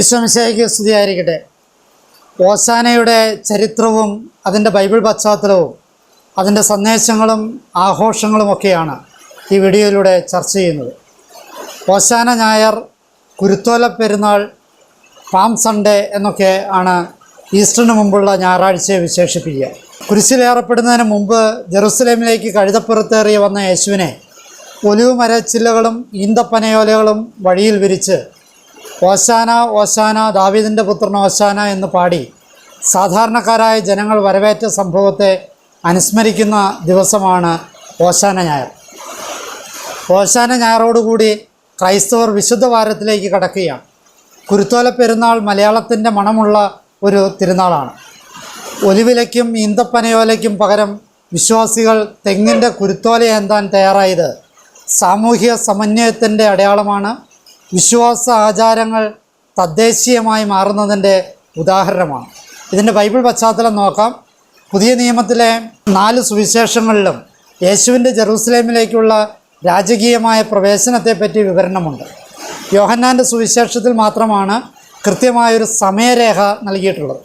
ഈശ്വമിശയ്ക്ക് സ്തുതിയായിരിക്കട്ടെ. ഓസാനയുടെ ചരിത്രവും അതിന്റെ ബൈബിൾ പശ്ചാത്തലവും അതിന്റെ സന്ദേശങ്ങളും ആഘോഷങ്ങളും ഒക്കെയാണ് ഈ വീഡിയോയിലൂടെ ചർച്ച ചെയ്യുന്നത്. ഓശാന ഞായർ കുരുത്തോല പെരുന്നാൾ പാം സൺഡേ എന്നൊക്കെ ആണ് ഈസ്റ്ററിന് മുമ്പുള്ള ഞായറാഴ്ചയെ വിശേഷിപ്പിക്കുക. കുരിശിലേറപ്പെടുന്നതിന് മുമ്പ് ജെറുസലേമിലേക്ക് കഴുതപ്പുറത്തേറിയ വന്ന യേശുവിനെ ഒലിവുമരച്ചില്ലകളും ഈന്തപ്പനയോലകളും വഴിയിൽ വിരിച്ച് ഓശാന ഓശാന ദാവീദിന്റെ പുത്രൻ ഓശാന എന്ന് പാടി സാധാരണക്കാരായ ജനങ്ങൾ വരവേറ്റ സംഭവത്തെ അനുസ്മരിക്കുന്ന ദിവസമാണ് ഓശാന ഞായർ. ഓശാന ഞായറോടുകൂടി ക്രൈസ്തവർ വിശുദ്ധ വാരത്തിലേക്ക് കടക്കുകയാണ്. കുരുത്തോല പെരുന്നാൾ മലയാളത്തിന്റെ മണമുള്ള ഒരു തിരുനാളാണ്. ഒലിവിലയ്ക്കും ഈന്തപ്പനയോലയ്ക്കും പകരം വിശ്വാസികൾ തെങ്ങിന്റെ കുരുത്തോല എന്താൻ തയ്യാറായത് സാമൂഹിക സമന്വയത്തിന്റെ അടയാളമാണ് വിശ്വാസ ആചാരങ്ങൾ തദ്ദേശീയമായി മാറുന്നതിന്റെ ഉദാഹരണമാണ്. ഇതിന്റെ ബൈബിൾ പശ്ചാത്തലം നോക്കാം. പുതിയ നിയമത്തിലെ നാല് സുവിശേഷങ്ങളിലും യേശുവിന്റെ ജെറൂസലേമിലേക്കുള്ള രാജകീയമായ പ്രവേശനത്തെപ്പറ്റി വിവരണമുണ്ട്. യോഹന്നാന്റെ സുവിശേഷത്തിൽ മാത്രമാണ് കൃത്യമായൊരു സമയരേഖ നൽകിയിട്ടുള്ളത്.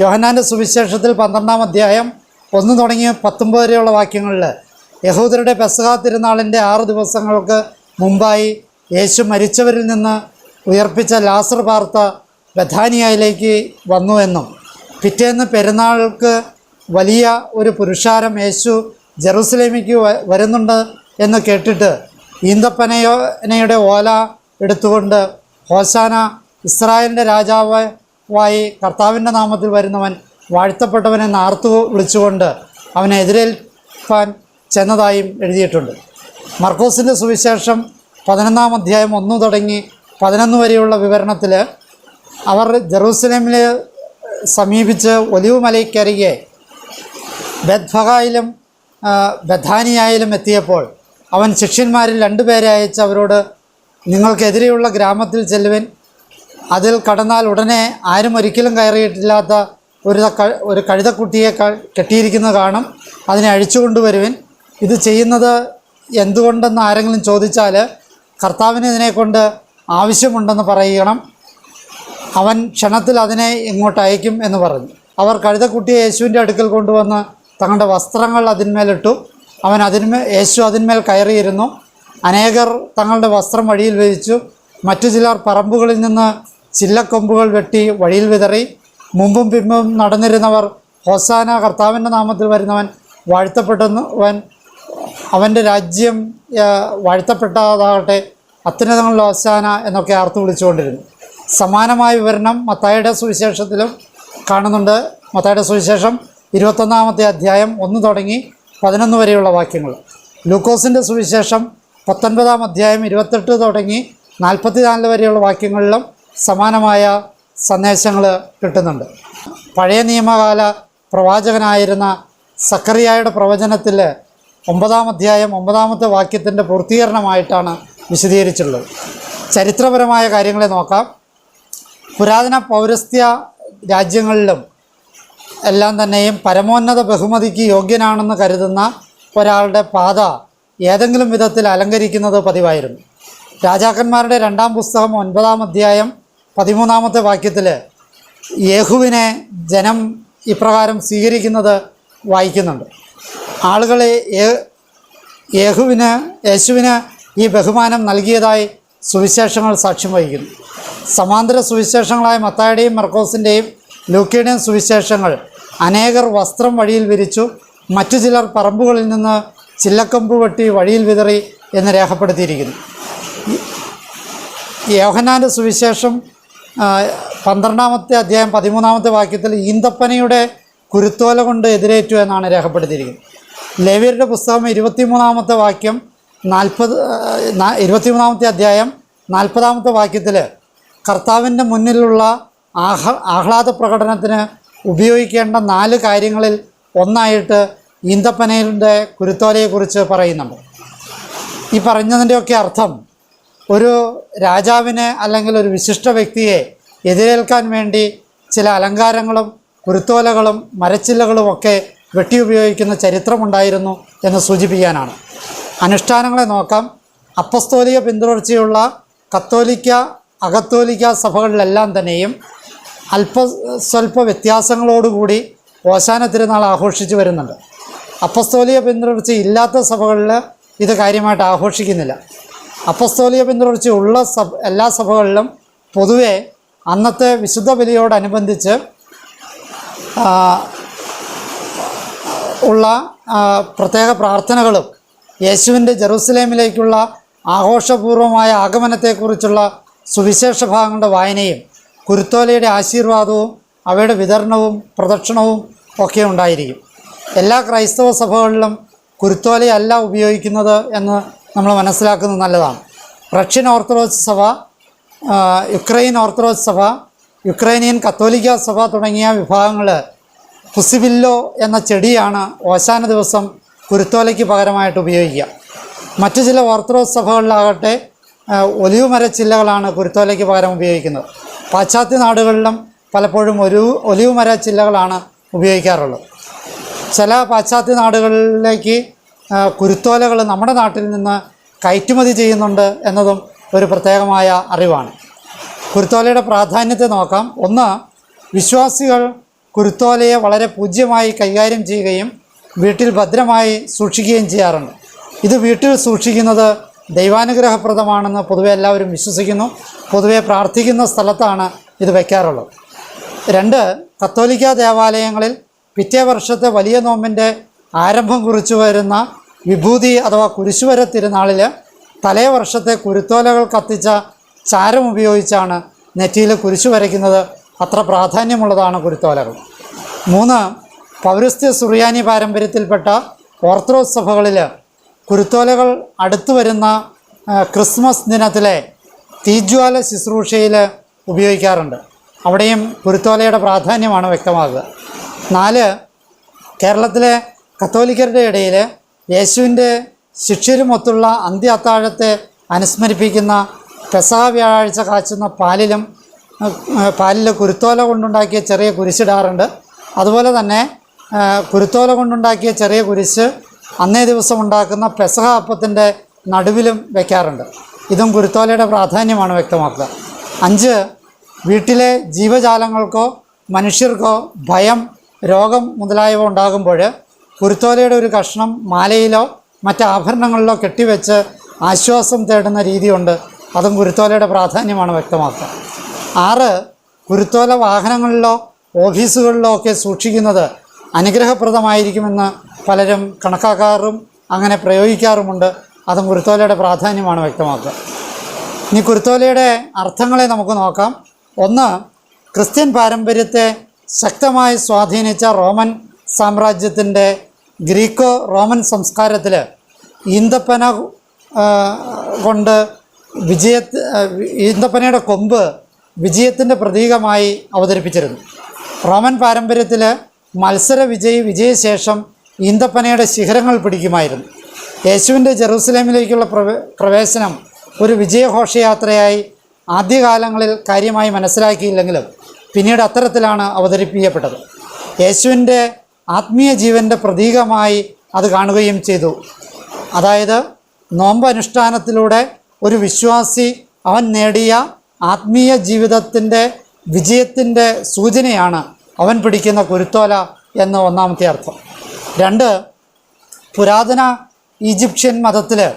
യോഹന്നാന്റെ സുവിശേഷത്തിൽ പന്ത്രണ്ടാം അധ്യായം ഒന്ന് തുടങ്ങി പത്തൊമ്പത് വരെയുള്ള വാക്യങ്ങളിൽ യഹൂദരുടെ പെസഹ തിരുനാളിന്റെ ആറ് ദിവസങ്ങൾക്ക് മുമ്പായി യേശു മരിച്ചവരിൽ നിന്ന് ഉയർപ്പിച്ച ലാസർ വാർത്ത ബഥാനിയയിലേക്ക് വന്നുവെന്നും പിറ്റേന്ന് പെരുന്നാൾക്ക് വലിയ ഒരു പുരുഷാരം യേശു ജെറുസലേമിക്ക് വരുന്നുണ്ട് എന്ന് കേട്ടിട്ട് ഈന്തപ്പനയോനയുടെ ഓല എടുത്തുകൊണ്ട് ഹോസാന ഇസ്രായേലിന്റെ രാജാവായി കർത്താവിന്റെ നാമത്തിൽ വരുന്നവൻ വാഴ്ത്തപ്പെട്ടവനെ നാർത്തു വിളിച്ചുകൊണ്ട് അവനെ എതിരേൽപ്പാൻ ചെന്നതായും എഴുതിയിട്ടുണ്ട്. മർക്കോസിന്റെ സുവിശേഷം പതിനൊന്നാം അധ്യായം ഒന്നു തുടങ്ങി പതിനൊന്ന് വരെയുള്ള വിവരണത്തിൽ അവർ ജെറൂസലേമിൽ സമീപിച്ച് ഒലിവ് മലയ്ക്കരികെ ബദ്ഫഹായിലും ബഥാനിയായാലും എത്തിയപ്പോൾ അവൻ ശിഷ്യന്മാരിൽ രണ്ടുപേരെ അയച്ച് അവരോട് നിങ്ങൾക്കെതിരെയുള്ള ഗ്രാമത്തിൽ ചെല്ലുവൻ. അതിൽ കടന്നാൽ ഉടനെ ആരും ഒരിക്കലും കയറിയിട്ടില്ലാത്ത ഒരു ഒരു കഴുതക്കുട്ടിയെ കെട്ടിയിരിക്കുന്നത് കാണും. അതിനെ അഴിച്ചു കൊണ്ടുവരുവൻ ഇത് ചെയ്യുന്നത് എന്തുകൊണ്ടെന്ന് ആരെങ്കിലും ചോദിച്ചാൽ കർത്താവിന് ഇതിനെക്കൊണ്ട് ആവശ്യമുണ്ടെന്ന് പറയണം. അവൻ ക്ഷണത്തിൽ അതിനെ ഇങ്ങോട്ട് അയക്കും എന്ന് പറഞ്ഞു. അവർ കഴുതക്കുട്ടിയെ യേശുവിന്റെ അടുക്കൽ കൊണ്ടുവന്ന് തങ്ങളുടെ വസ്ത്രങ്ങൾ അതിന്മേലിട്ടു. അവൻ അതിന്മേൽ യേശു അതിന്മേൽ കയറിയിരുന്നു. അനേകർ തങ്ങളുടെ വസ്ത്രം വഴിയിൽ വിരിച്ചു മറ്റു ചിലർ പറമ്പുകളിൽ നിന്ന് ചില്ലക്കൊമ്പുകൾ വെട്ടി വഴിയിൽ വിതറി. മുമ്പും പിമ്പും നടന്നിരുന്നവർ ഹോസാന കർത്താവിന്റെ നാമത്തിൽ വരുന്നവൻ വാഴ്ത്തപ്പെട്ടവൻ അവന്റെ രാജ്യം വാഴ്ത്തപ്പെട്ടതാകട്ടെ അത്യുന്നതങ്ങളുടെ അവസാന എന്നൊക്കെ ആർത്തു വിളിച്ചുകൊണ്ടിരുന്നു. സമാനമായ വിവരണം മത്തായുടെ സുവിശേഷത്തിലും കാണുന്നുണ്ട്. മത്തായുടെ സുവിശേഷം ഇരുപത്തൊന്നാമത്തെ അധ്യായം ഒന്ന് തുടങ്ങി പതിനൊന്ന് വരെയുള്ള വാക്യങ്ങൾ. ലൂക്കോസിന്റെ സുവിശേഷം പത്തൊൻപതാം അധ്യായം ഇരുപത്തെട്ട് തുടങ്ങി നാൽപ്പത്തിനാല് വരെയുള്ള വാക്യങ്ങളിലും സമാനമായ സന്ദേശങ്ങൾ കിട്ടുന്നുണ്ട്. പഴയ നിയമകാല പ്രവാചകനായിരുന്ന സക്കറിയായുടെ പ്രവചനത്തിൽ ഒമ്പതാം അധ്യായം ഒമ്പതാമത്തെ വാക്യത്തിന്റെ പൂർത്തീകരണമായിട്ടാണ് വിശദീകരിച്ചുള്ളത് ചരിത്രപരമായ കാര്യങ്ങളെ നോക്കാം. പുരാതന പൗരസ്ത്യ രാജ്യങ്ങളിലും എല്ലാം തന്നെയും പരമോന്നത ബഹുമതിക്ക് യോഗ്യനാണെന്ന് കരുതുന്ന ഒരാളുടെ പാത ഏതെങ്കിലും വിധത്തിൽ അലങ്കരിക്കുന്നത് പതിവായിരുന്നു. രാജാക്കന്മാരുടെ രണ്ടാം പുസ്തകം ഒൻപതാം അധ്യായം പതിമൂന്നാമത്തെ വാക്യത്തിൽ യേഹുവിനെ ജനം ഇപ്രകാരം സ്വീകരിക്കുന്നത് വായിക്കുന്നുണ്ട്. ആളുകളെ യേഹുവിന് യേശുവിന് ഈ ബഹുമാനം നൽകിയതായി സുവിശേഷങ്ങൾ സാക്ഷ്യം വഹിക്കുന്നു. സമാന്തര സുവിശേഷങ്ങളായ മത്തായുടെയും മർക്കോസിന്റെയും ലൂക്കയുടെയും സുവിശേഷങ്ങൾ അനേകർ വസ്ത്രം വഴിയിൽ വിരിച്ചു മറ്റു ചിലർ പറമ്പുകളിൽ നിന്ന് ചില്ലക്കമ്പ് വെട്ടി വഴിയിൽ വിതറി എന്ന് രേഖപ്പെടുത്തിയിരിക്കുന്നു. യോഹനാന്റെ സുവിശേഷം പന്ത്രണ്ടാമത്തെ അധ്യായം പതിമൂന്നാമത്തെ വാക്യത്തിൽ ഈന്തപ്പനയുടെ കുരുത്തോല കൊണ്ട് എതിരേറ്റു എന്നാണ് രേഖപ്പെടുത്തിയിരിക്കുന്നത്. ലേവിയരുടെ പുസ്തകം ഇരുപത്തിമൂന്നാമത്തെ വാക്യം നാൽപ്പത് ഇരുപത്തിമൂന്നാമത്തെ അധ്യായം നാൽപ്പതാമത്തെ വാക്യത്തിൽ കർത്താവിന്റെ മുന്നിലുള്ള ആഹ്ല ആഹ്ലാദ പ്രകടനത്തിന് ഉപയോഗിക്കേണ്ട നാല് കാര്യങ്ങളിൽ ഒന്നായിട്ട് ഈന്തപ്പനയുടെ കുരുത്തോലയെക്കുറിച്ച് പറയുന്നുണ്ട്. ഈ പറഞ്ഞതിന്റെയൊക്കെ അർത്ഥം ഒരു രാജാവിനെ അല്ലെങ്കിൽ ഒരു വിശിഷ്ട വ്യക്തിയെ എതിരേൽക്കാൻ വേണ്ടി ചില അലങ്കാരങ്ങളും കുരുത്തോലകളും മരച്ചില്ലകളും ഒക്കെ വെട്ടി ഉപയോഗിക്കുന്ന ചരിത്രമുണ്ടായിരുന്നു എന്ന് സൂചിപ്പിക്കാനാണ്. അനുഷ്ഠാനങ്ങളെ നോക്കാം. അപ്പസ്തോലിക പിന്തുടർച്ചയുള്ള കത്തോലിക്ക അകത്തോലിക്ക സഭകളിലെല്ലാം തന്നെയും അല്പ സ്വല്പ വ്യത്യാസങ്ങളോടുകൂടി ഓശാന തിരുനാൾ ആഘോഷിച്ചു വരുന്നുണ്ട്. അപ്പസ്തോലിക പിന്തുടർച്ച ഇല്ലാത്ത സഭകളിൽ ഇത് കാര്യമായിട്ട് ആഘോഷിക്കുന്നില്ല. അപ്പസ്തോലിക പിന്തുടർച്ച ഉള്ള സഭ എല്ലാ സഭകളിലും പൊതുവെ അന്നത്തെ വിശുദ്ധ ബലിയോടനുബന്ധിച്ച് ഉള്ള പ്രത്യേക പ്രാർത്ഥനകളും യേശുവിന്റെ ജെറൂസലേമിലേക്കുള്ള ആഘോഷപൂർവമായ ആഗമനത്തെക്കുറിച്ചുള്ള സുവിശേഷ ഭാഗങ്ങളുടെ വായനയും കുരുത്തോലയുടെ ആശീർവാദവും അവയുടെ വിതരണവും പ്രദക്ഷിണവും ഒക്കെ ഉണ്ടായിരിക്കും. എല്ലാ ക്രൈസ്തവ സഭകളിലും കുരുത്തോലയല്ല ഉപയോഗിക്കുന്നത് എന്ന് നമ്മൾ മനസ്സിലാക്കുന്നത് നല്ലതാണ്. റഷ്യൻ ഓർത്തഡോക്സ് സഭ യുക്രൈൻ ഓർത്തഡോക്സ് സഭ യുക്രൈനിയൻ കത്തോലിക്ക സഭ തുടങ്ങിയ വിഭാഗങ്ങൾ കുസിബില്ലോ എന്ന ചെടിയാണ് ഓശാന ദിവസം കുരുത്തോലയ്ക്ക് പകരമായിട്ട് ഉപയോഗിക്കുക. മറ്റു ചില ഓർത്തഡോക്സ് സഭകളിലാകട്ടെ ഒലിവ് മരച്ചില്ലകളാണ് കുരുത്തോലയ്ക്ക് പകരം ഉപയോഗിക്കുന്നത്. പാശ്ചാത്യ നാടുകളിലും പലപ്പോഴും ഒരു ഒലിവ് മരച്ചില്ലകളാണ് ഉപയോഗിക്കാറുള്ളത്. ചില പാശ്ചാത്യ നാടുകളിലേക്ക് കുരുത്തോലകൾ നമ്മുടെ നാട്ടിൽ നിന്ന് കയറ്റുമതി ചെയ്യുന്നുണ്ട് എന്നതും ഒരു പ്രത്യേകമായ അറിവാണ്. കുരുത്തോലയുടെ പ്രാധാന്യത്തെ നോക്കാം. ഒന്ന് വിശ്വാസികൾ കുരുത്തോലയെ വളരെ പൂജ്യമായി കൈകാര്യം ചെയ്യുകയും വീട്ടിൽ ഭദ്രമായി സൂക്ഷിക്കുകയും ചെയ്യാറുണ്ട്. ഇത് വീട്ടിൽ സൂക്ഷിക്കുന്നത് ദൈവാനുഗ്രഹപ്രദമാണെന്ന് പൊതുവെ എല്ലാവരും വിശ്വസിക്കുന്നു. പൊതുവെ പ്രാർത്ഥിക്കുന്ന സ്ഥലത്താണ് ഇത് വയ്ക്കാറുള്ളത്. രണ്ട് കത്തോലിക്ക ദേവാലയങ്ങളിൽ പിറ്റേ വർഷത്തെ വലിയ നോമ്പിന്റെ ആരംഭം കുറിച്ചു വരുന്ന വിഭൂതി അഥവാ കുരിശുവര തിരുനാളിൽ തലേ വർഷത്തെ കുരുത്തോലകൾ കത്തിച്ച ചാരം ഉപയോഗിച്ചാണ് നെറ്റിയിൽ കുരിശു വരയ്ക്കുന്നത് അത്ര പ്രാധാന്യമുള്ളതാണ് കുരുത്തോലകൾ. മൂന്ന് പൗരസ്ത്യ സുറിയാനി പാരമ്പര്യത്തിൽപ്പെട്ട ഓർത്തഡോക്സ് സഭകളിൽ കുരുത്തോലകൾ അടുത്തു വരുന്ന ക്രിസ്മസ് ദിനത്തിലെ തീജ്വാല ശുശ്രൂഷയിൽ ഉപയോഗിക്കാറുണ്ട്. അവിടെയും കുരുത്തോലയുടെ പ്രാധാന്യമാണ് വ്യക്തമാകുക. നാല് കേരളത്തിലെ കത്തോലിക്കരുടെ ഇടയിൽ യേശുവിന്റെ ശിഷ്യരുമൊത്തുള്ള അന്ത്യ അത്താഴത്തെ അനുസ്മരിപ്പിക്കുന്ന പെസഹ വ്യാഴാഴ്ച കാച്ചുന്ന പാലിലും പാലിൽ കുരുത്തോല കൊണ്ടുണ്ടാക്കിയ ചെറിയ കുരിശിടാറുണ്ട്. അതുപോലെ തന്നെ കുരുത്തോല കൊണ്ടുണ്ടാക്കിയ ചെറിയ കുരിശ് അന്നേ ദിവസം ഉണ്ടാക്കുന്ന പെസഹ അപ്പത്തിന്റെ നടുവിലും വയ്ക്കാറുണ്ട് ഇതും കുരുത്തോലയുടെ പ്രാധാന്യമാണ് വ്യക്തമാക്കുക. അഞ്ച് വീട്ടിലെ ജീവജാലങ്ങൾക്കോ മനുഷ്യർക്കോ ഭയം രോഗം മുതലായവ ഉണ്ടാകുമ്പോൾ കുരുത്തോലയുടെ ഒരു കഷ്ണം മാലയിലോ മറ്റ് ആഭരണങ്ങളിലോ കെട്ടിവെച്ച് ആശ്വാസം തേടുന്ന രീതിയുണ്ട്. അതും കുരുത്തോലയുടെ പ്രാധാന്യമാണ് വ്യക്തമാക്കുക. ആറ് കുരുത്തോല വാഹനങ്ങളിലോ ഓഫീസുകളിലോ ഒക്കെ സൂക്ഷിക്കുന്നത് അനുഗ്രഹപ്രദമായിരിക്കുമെന്ന് പലരും കണക്കാക്കാറും അങ്ങനെ പ്രയോഗിക്കാറുമുണ്ട്. അതും കുരുത്തോലയുടെ പ്രാധാന്യമാണ് വ്യക്തമാക്കുക. ഇനി കുരുത്തോലയുടെ അർത്ഥങ്ങളെ നമുക്ക് നോക്കാം. ഒന്ന് ക്രിസ്ത്യൻ പാരമ്പര്യത്തെ ശക്തമായി സ്വാധീനിച്ച റോമൻ സാമ്രാജ്യത്തിന്റെ ഗ്രീക്കോ റോമൻ സംസ്കാരത്തിൽ ഈന്തപ്പന കൊണ്ട് വിജയ ഈന്തപ്പനയുടെ കൊമ്പ് വിജയത്തിന്റെ പ്രതീകമായി അവതരിപ്പിച്ചിരുന്നു. റോമൻ പാരമ്പര്യത്തിൽ മത്സര വിജയി വിജയശേഷം ഈന്തപ്പനയുടെ ശിഖരങ്ങൾ പിടിക്കുമായിരുന്നു. യേശുവിന്റെ ജെറൂസലേമിലേക്കുള്ള പ്രവേ പ്രവേശനം ഒരു വിജയഘോഷയാത്രയായി ആദ്യകാലങ്ങളിൽ കാര്യമായി മനസ്സിലാക്കിയില്ലെങ്കിലും പിന്നീട് അത്തരത്തിലാണ് അവതരിപ്പിക്കപ്പെട്ടത്. യേശുവിന്റെ ആത്മീയ ജീവന്റെ പ്രതീകമായി അത് കാണുകയും ചെയ്തു. അതായത് നോമ്പ് അനുഷ്ഠാനത്തിലൂടെ ഒരു വിശ്വാസി അവൻ നേടിയ ആത്മീയ ജീവിതത്തിന്റെ വിജയത്തിന്റെ സൂചനയാണ് അവൻ പിടിക്കുന്ന കുരുത്തോല എന്ന ഒന്നാമത്തെ അർത്ഥം. രണ്ട് പുരാതന ഈജിപ്ഷ്യൻ മതത്തിൽ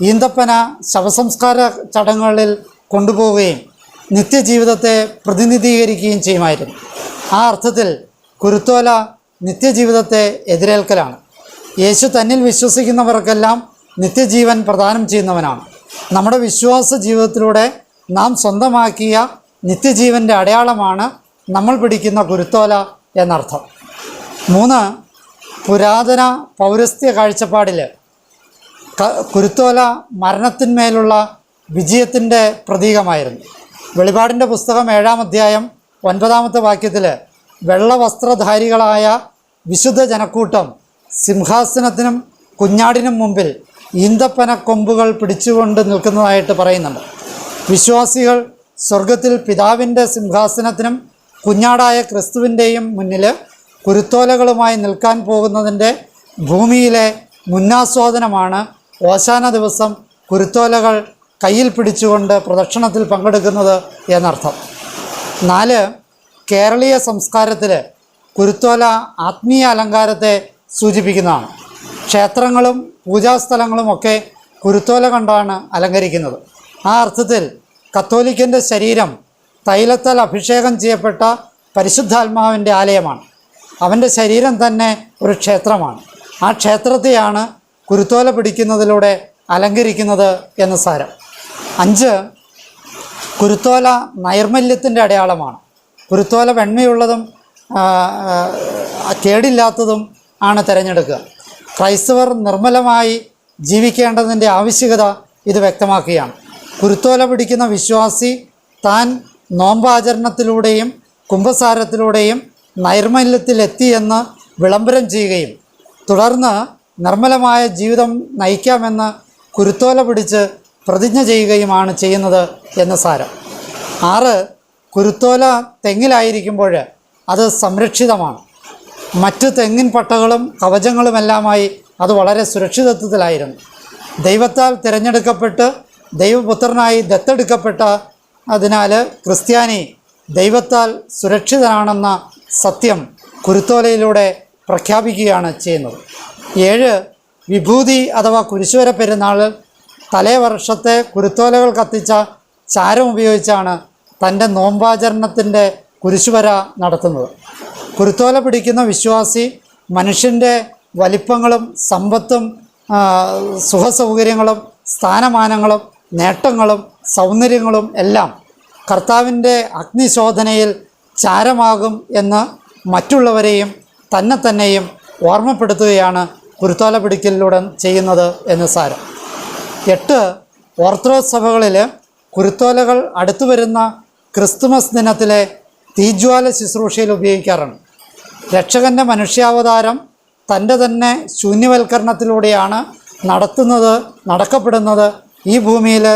ഈന്തപ്പന ശവസംസ്കാര ചടങ്ങുകളിൽ കൊണ്ടുപോവുകയും നിത്യജീവിതത്തെ പ്രതിനിധീകരിക്കുകയും ചെയ്യുമായിരുന്നു. ആ അർത്ഥത്തിൽ കുരുത്തോല നിത്യജീവിതത്തെ എതിരേൽക്കലാണ്. യേശു തന്നിൽ വിശ്വസിക്കുന്നവർക്കെല്ലാം നിത്യജീവൻ പ്രദാനം ചെയ്യുന്നവനാണ്. നമ്മുടെ വിശ്വാസ ജീവിതത്തിലൂടെ നാം സ്വന്തമാക്കിയ നിത്യജീവന്റെ അടയാളമാണ് നമ്മൾ പിടിക്കുന്ന കുരുത്തോല എന്നർത്ഥം. മൂന്ന് പുരാതന പൗരസ്ത്യ കാഴ്ചപ്പാടിൽ കുരുത്തോല മരണത്തിന്മേലുള്ള വിജയത്തിന്റെ പ്രതീകമായിരുന്നു. വെളിപാടിന്റെ പുസ്തകം ഏഴാം അധ്യായം ഒൻപതാമത്തെ വാക്യത്തിൽ വെള്ളവസ്ത്രധാരികളായ വിശുദ്ധ ജനക്കൂട്ടം സിംഹാസനത്തിനും കുഞ്ഞാടിനും മുമ്പിൽ ഈന്തപ്പന കൊമ്പുകൾ പിടിച്ചുകൊണ്ട് നിൽക്കുന്നതായിട്ട് പറയുന്നുണ്ട്. വിശ്വാസികൾ സ്വർഗത്തിൽ പിതാവിന്റെ സിംഹാസനത്തിനും കുഞ്ഞാടായ ക്രിസ്തുവിന്റെയും മുന്നിൽ കുരുത്തോലകളുമായി നിൽക്കാൻ പോകുന്നതിന്റെ ഭൂമിയിലെ മുന്നാസ്വാദനമാണ് ഓശാന ദിവസം കുരുത്തോലകൾ കയ്യിൽ പിടിച്ചുകൊണ്ട് പ്രദക്ഷിണത്തിൽ പങ്കെടുക്കുന്നത് എന്നർത്ഥം. നാല് കേരളീയ സംസ്കാരത്തിൽ കുരുത്തോല ആത്മീയ അലങ്കാരത്തെ സൂചിപ്പിക്കുന്നതാണ്. ക്ഷേത്രങ്ങളും പൂജാസ്ഥലങ്ങളുമൊക്കെ കുരുത്തോല കണ്ടാണ് അലങ്കരിക്കുന്നത്. ആ അർത്ഥത്തിൽ കത്തോലിക്കന്റെ ശരീരം തൈലത്താൽ അഭിഷേകം ചെയ്യപ്പെട്ട പരിശുദ്ധാത്മാവിന്റെ ആലയമാണ്. അവന്റെ ശരീരം തന്നെ ഒരു ക്ഷേത്രമാണ്. ആ ക്ഷേത്രത്തെയാണ് കുരുത്തോല പിടിക്കുന്നതിലൂടെ അലങ്കരിക്കുന്നത് എന്ന് സാരം. അഞ്ച് കുരുത്തോല നൈർമല്യത്തിന്റെ അടയാളമാണ്. കുരുത്തോല വെണ്മയുള്ളതും കേടില്ലാത്തതും ആണ് തിരഞ്ഞെടുക്കുക. ക്രൈസ്തവർ നിർമ്മലമായി ജീവിക്കേണ്ടതിന്റെ ആവശ്യകത ഇത് വ്യക്തമാക്കുകയാണ്. കുരുത്തോല പിടിക്കുന്ന വിശ്വാസി താൻ നോമ്പാചരണത്തിലൂടെയും കുംഭസാരത്തിലൂടെയും നൈർമല്യത്തിലെത്തിയെന്ന് വിളംബരം ചെയ്യുകയും തുടർന്ന് നിർമ്മലമായ ജീവിതം നയിക്കാമെന്ന് കുരുത്തോല പിടിച്ച് പ്രതിജ്ഞ ചെയ്യുകയുമാണ് ചെയ്യുന്നത് എന്ന് സാരം. ആറ് കുരുത്തോല തെങ്ങിലായിരിക്കുമ്പോൾ അത് സംരക്ഷിതമാണ്. മറ്റ് തെങ്ങിൻ പട്ടകളും കവചങ്ങളുമെല്ലാമായി അത് വളരെ സുരക്ഷിതത്വത്തിലായിരുന്നു. ദൈവത്താൽ തിരഞ്ഞെടുക്കപ്പെട്ട് ദൈവപുത്രനായി ദത്തെടുക്കപ്പെട്ട അതിനാൽ ക്രിസ്ത്യാനി ദൈവത്താൽ സുരക്ഷിതനാണെന്ന സത്യം കുരുത്തോലയിലൂടെ പ്രഖ്യാപിക്കുകയാണ് ചെയ്യുന്നത്. ഏഴ് വിഭൂതി അഥവാ കുരിശുവര പെരുന്നാൾ തലേ വർഷത്തെ കുരുത്തോലകൾ കത്തിച്ച ചാരം ഉപയോഗിച്ചാണ് തന്റെ നോമ്പാചരണത്തിന്റെ കുരിശുവര നടത്തുന്നത്. കുരുത്തോല പിടിക്കുന്ന വിശ്വാസി മനുഷ്യന്റെ വലിപ്പങ്ങളും സമ്പത്തും സുഖസൗകര്യങ്ങളും സ്ഥാനമാനങ്ങളും നേട്ടങ്ങളും സൗന്ദര്യങ്ങളും എല്ലാം കർത്താവിന്റെ അഗ്നിശോധനയിൽ ചാരമാകും എന്ന് മറ്റുള്ളവരെയും തന്നെ തന്നെയും ഓർമ്മപ്പെടുത്തുകയാണ് കുരുത്തോല പിടിക്കലിലൂടെ ചെയ്യുന്നത് എന്ന് സാരം. എട്ട് ഓർത്തഡോക്സ് സഭകളിൽ കുരുത്തോലകൾ അടുത്തു വരുന്ന ക്രിസ്തുമസ് ദിനത്തിലെ തീജ്വാല ശുശ്രൂഷയിൽ ഉപയോഗിക്കാറുണ്ട്. രക്ഷകന്റെ മനുഷ്യാവതാരം തന്റെ തന്നെ ശൂന്യവൽക്കരണത്തിലൂടെയാണ് നടത്തുന്നത് നടക്കപ്പെടുന്നത് ഈ ഭൂമിയിൽ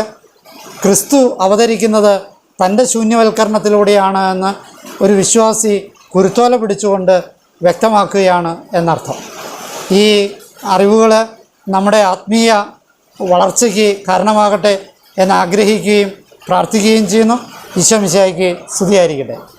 ക്രിസ്തു അവതരിക്കുന്നത് തന്റെ ശൂന്യവൽക്കരണത്തിലൂടെയാണ് എന്ന് ഒരു വിശ്വാസി കുരുത്തോല പിടിച്ചുകൊണ്ട് വ്യക്തമാക്കുകയാണ് എന്നർത്ഥം. ഈ അറിവുകൾ നമ്മുടെ ആത്മീയ വളർച്ചയ്ക്ക് കാരണമാകട്ടെ എന്ന് ആഗ്രഹിക്കുകയും പ്രാർത്ഥിക്കുകയും ചെയ്യുന്നു. ഈശോ മിശായിക്ക് സ്തുതിയായിരിക്കട്ടെ.